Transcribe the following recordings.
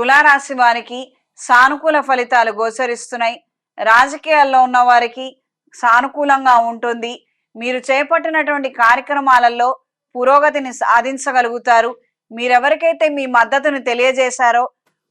తులారాశి వారికి సానుకూల ఫలితాలు గోచరిస్తున్నాయి. రాజకీయాల్లో ఉన్న వారికి సానుకూలంగా ఉంటుంది. మీరు చేపట్టినటువంటి కార్యక్రమాలలో పురోగతిని సాధించగలుగుతారు. మీరెవరికైతే మీ మద్దతును తెలియజేశారో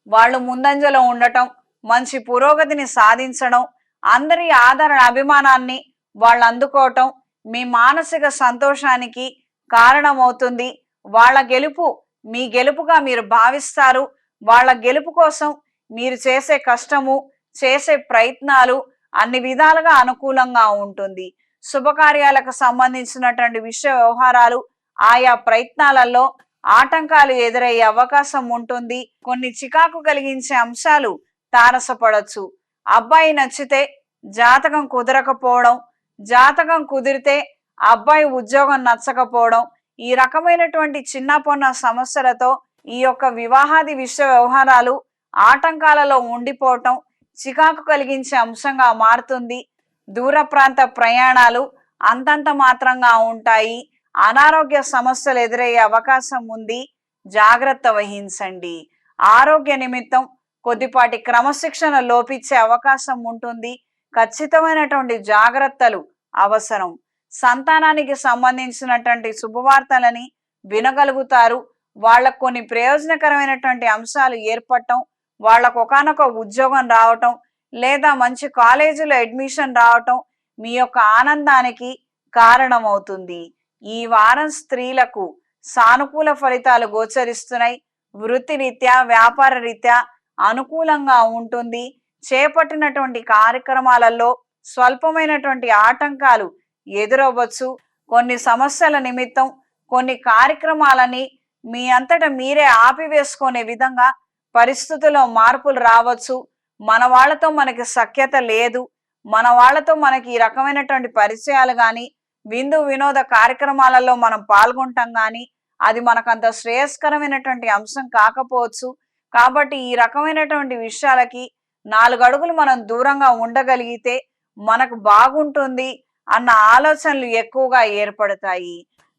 వాళ్ళు ముందంజలో ఉండటం మంచి పురోగతిని సాధించడం అందరి ఆదరణ అభిమానాన్ని వాళ్ళు అందుకోవటం మీ మానసిక సంతోషానికి కారణమవుతుంది. వాళ్ళ గెలుపు మీ గెలుపుగా మీరు భావిస్తారు. వాళ్ళ గెలుపు కోసం మీరు చేసే కష్టము చేసే ప్రయత్నాలు అన్ని విధాలుగా అనుకూలంగా ఉంటుంది. శుభకార్యాలకు సంబంధించినటువంటి విషయ వ్యవహారాలు ఆయా ప్రయత్నాలలో ఆటంకాలు ఎదురయ్యే అవకాశం ఉంటుంది. కొన్ని చికాకు కలిగించే అంశాలు తారసపడచ్చు. అబ్బాయి నచ్చితే జాతకం కుదరకపోవడం జాతకం కుదిరితే అబ్బాయి ఉద్యోగం నచ్చకపోవడం ఈ రకమైనటువంటి చిన్న పొన్న సమస్యలతో ఈ యొక్క వివాహాది విశ్వ వ్యవహారాలు ఆటంకాలలో ఉండిపోవటం చికాకు కలిగించే అంశంగా మారుతుంది. దూర ప్రాంత ప్రయాణాలు అంతంత మాత్రంగా ఉంటాయి. అనారోగ్య సమస్యలు ఎదురయ్యే అవకాశం ఉంది. జాగ్రత్త వహించండి. ఆరోగ్య నిమిత్తం కొద్దిపాటి క్రమశిక్షణ లోపించే అవకాశం ఉంటుంది. ఖచ్చితమైనటువంటి జాగ్రత్తలు అవసరం. సంతానానికి సంబంధించినటువంటి శుభవార్తలని వినగలుగుతారు. వాళ్ళకు కొన్ని ప్రయోజనకరమైనటువంటి అంశాలు ఏర్పడటం వాళ్ళకు ఒకనొక ఉద్యోగం రావటం లేదా మంచి కాలేజీలో అడ్మిషన్ రావటం మీ యొక్క ఆనందానికి కారణమవుతుంది. ఈ వారం స్త్రీలకు సానుకూల ఫలితాలు గోచరిస్తున్నాయి. వృత్తిరీత్యా వ్యాపార రీత్యా అనుకూలంగా ఉంటుంది. చేపట్టినటువంటి కార్యక్రమాలలో స్వల్పమైనటువంటి ఆటంకాలు ఎదురవ్వచ్చు. కొన్ని సమస్యల నిమిత్తం కొన్ని కార్యక్రమాలని మీ అంతటా మీరే ఆపివేసుకునే విధంగా పరిస్థితుల్లో మార్పులు రావచ్చు. మన వాళ్ళతో మనకి సఖ్యత లేదు. మన వాళ్ళతో మనకి ఈ రకమైనటువంటి పరిచయాలు కానీ విందు వినోద కార్యక్రమాలలో మనం పాల్గొంటాం కానీ అది మనకంత శ్రేయస్కరమైనటువంటి అంశం కాకపోవచ్చు. కాబట్టి ఈ రకమైనటువంటి విషయాలకి నాలుగు అడుగులు మనం దూరంగా ఉండగలిగితే మనకు బాగుంటుంది అన్న ఆలోచనలు ఎక్కువగా ఏర్పడతాయి.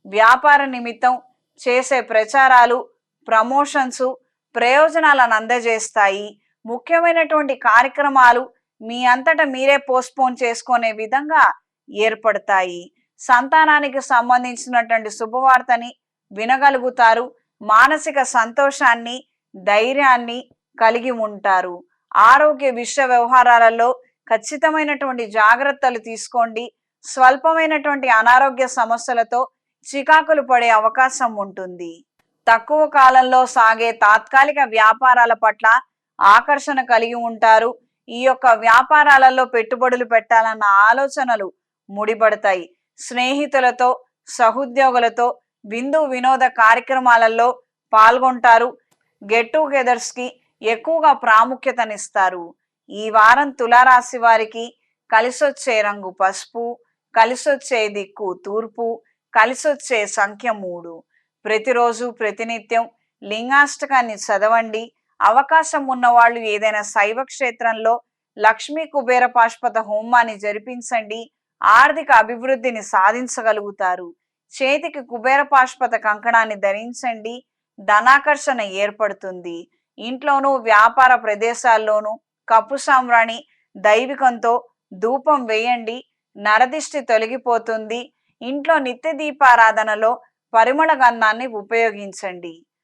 వ్యాపార నిమిత్తం చేసే ప్రచారాలు ప్రమోషన్స్ ప్రయోజనాలను అందజేస్తాయి. ముఖ్యమైనటువంటి కార్యక్రమాలు మీ అంతటా మీరే పోస్ట్పోన్ చేసుకునే విధంగా ఏర్పడతాయి. సంతానానికి సంబంధించినటువంటి శుభవార్తని వినగలుగుతారు. మానసిక సంతోషాన్ని ధైర్యాన్ని కలిగి ఉంటారు. ఆరోగ్య విషయ వ్యవహారాలలో ఖచ్చితమైనటువంటి జాగ్రత్తలు తీసుకోండి. స్వల్పమైనటువంటి అనారోగ్య సమస్యలతో చికాకులు పడే అవకాశం ఉంటుంది. తక్కువ కాలంలో సాగే తాత్కాలిక వ్యాపారాల పట్ల ఆకర్షణ కలిగి ఉంటారు. ఈ యొక్క వ్యాపారాలలో పెట్టుబడులు పెట్టాలన్న ఆలోచనలు ముడిపడతాయి. స్నేహితులతో సహోద్యోగులతో విందు వినోద కార్యక్రమాలలో పాల్గొంటారు. గెట్ టుగెదర్స్కి ఎక్కువగా ప్రాముఖ్యతనిస్తారు. ఈ వారం తులారాశి వారికి కలిసొచ్చే రంగు పసుపు కలిసొచ్చే దిక్కు తూర్పు కలిసొచ్చే సంఖ్య మూడు. ప్రతిరోజు ప్రతినిత్యం లింగాష్టకాన్ని చదవండి. అవకాశం ఉన్నవాళ్ళు ఏదైనా శైవ క్షేత్రంలో లక్ష్మీ కుబేర పాష్పత హోమాన్ని జరిపించండి. ఆర్థిక అభివృద్ధిని సాధించగలుగుతారు. చేతికి కుబేర పాష్పత కంకణాన్ని ధరించండి. ధనాకర్షణ ఏర్పడుతుంది. ఇంట్లోనూ వ్యాపార ప్రదేశాల్లోనూ కప్పు సామ్రాణి దైవికంతో ధూపం వేయండి. నరదిష్టి తొలగిపోతుంది. ఇంట్లో నిత్య దీపారాధనలో పరిమళ గంధాన్ని ఉపయోగించండి.